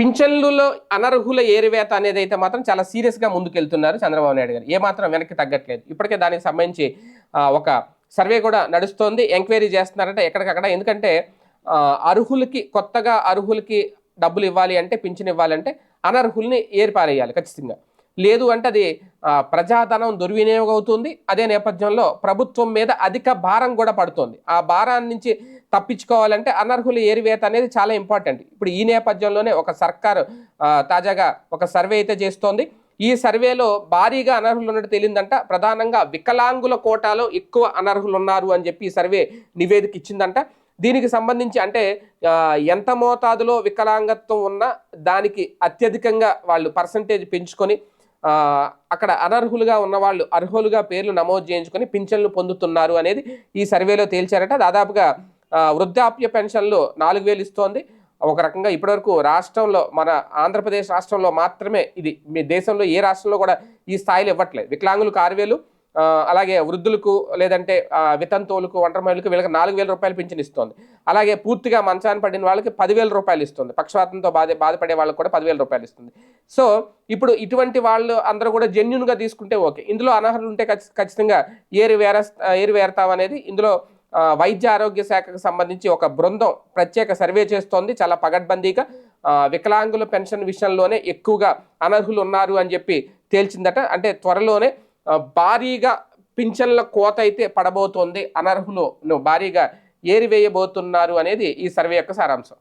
పింఛన్లలో అనర్హుల ఏరివేత అనేది అయితే మాత్రం చాలా సీరియస్గా ముందుకెళ్తున్నారు చంద్రబాబు నాయుడు గారు. ఏ మాత్రం వెనక్కి తగ్గట్లేదు. ఇప్పటికే దానికి సంబంధించి ఒక సర్వే కూడా నడుస్తోంది. ఎంక్వైరీ చేస్తున్నారంటే ఎక్కడికక్కడ. ఎందుకంటే అర్హులకి కొత్తగా అర్హులకి డబ్బులు ఇవ్వాలి అంటే పింఛన్ ఇవ్వాలంటే అనర్హుల్ని ఏర్పారేయాలి ఖచ్చితంగా. లేదు అంటే అది ప్రజాధనం దుర్వినియోగం అవుతుంది. అదే నేపథ్యంలో ప్రభుత్వం మీద అధిక భారం కూడా పడుతుంది. ఆ భారాన్ని నుంచి తప్పించుకోవాలంటే అనర్హుల ఏరివేత అనేది చాలా ఇంపార్టెంట్. ఇప్పుడు ఈ నేపథ్యంలోనే ఒక సర్కారు తాజాగా ఒక సర్వే అయితే చేస్తోంది. ఈ సర్వేలో భారీగా అనర్హులు ఉన్నట్టు తేలిందంట. ప్రధానంగా వికలాంగుల కోటాలో ఎక్కువ అనర్హులు ఉన్నారు అని చెప్పి ఈ సర్వే నివేదిక ఇచ్చిందంట. దీనికి సంబంధించి అంటే ఎంత మోతాదులో వికలాంగత్వం ఉన్నా దానికి అత్యధికంగా వాళ్ళు పర్సంటేజ్ పెంచుకొని అక్కడ అనర్హులుగా ఉన్న వాళ్ళు అర్హులుగా పేర్లు నమోదు చేయించుకొని పింఛన్లు పొందుతున్నారు అనేది ఈ సర్వేలో తేల్చారట. దాదాపుగా వృద్ధాప్య పెన్షన్లు నాలుగు వేలు ఇస్తోంది. ఒక రకంగా ఇప్పటివరకు రాష్ట్రంలో మన ఆంధ్రప్రదేశ్ రాష్ట్రంలో మాత్రమే ఇది. మీ దేశంలో ఏ రాష్ట్రంలో కూడా ఈ స్థాయిలో ఇవ్వట్లేదు. వికలాంగులకు ఆరు వేలు అలాగే వృద్ధులకు లేదంటే వితంతువులకు ఒంటరి మహిళలకు వీళ్ళకి నాలుగు వేల రూపాయలు పింఛన్ ఇస్తుంది. అలాగే పూర్తిగా మంచాన్ని పడిన వాళ్ళకి పదివేల రూపాయలు ఇస్తుంది. పక్షవాతంతో బాధ బాధపడే వాళ్ళకి కూడా పదివేల రూపాయలు ఇస్తుంది. సో ఇప్పుడు ఇటువంటి వాళ్ళు అందరూ కూడా జెన్యున్గా తీసుకుంటే ఓకే. ఇందులో అనర్హులు ఉంటే ఖచ్చితంగా ఏరు వేర ఏరు వేరతాం అనేది ఇందులో వైద్య ఆరోగ్య శాఖకు సంబంధించి ఒక బృందం ప్రత్యేక సర్వే చేస్తోంది. చాలా పగడ్బందీగా వికలాంగుల పెన్షన్ విషయంలోనే ఎక్కువగా అనర్హులు ఉన్నారు అని చెప్పి తేల్చిందట. అంటే త్వరలోనే భారీగా పింఛన్ల కోత అయితే పడబోతోంది. అనర్హులు భారీగా ఏరివేయబోతున్నారు అనేది ఈ సర్వే యొక్క సారాంశం.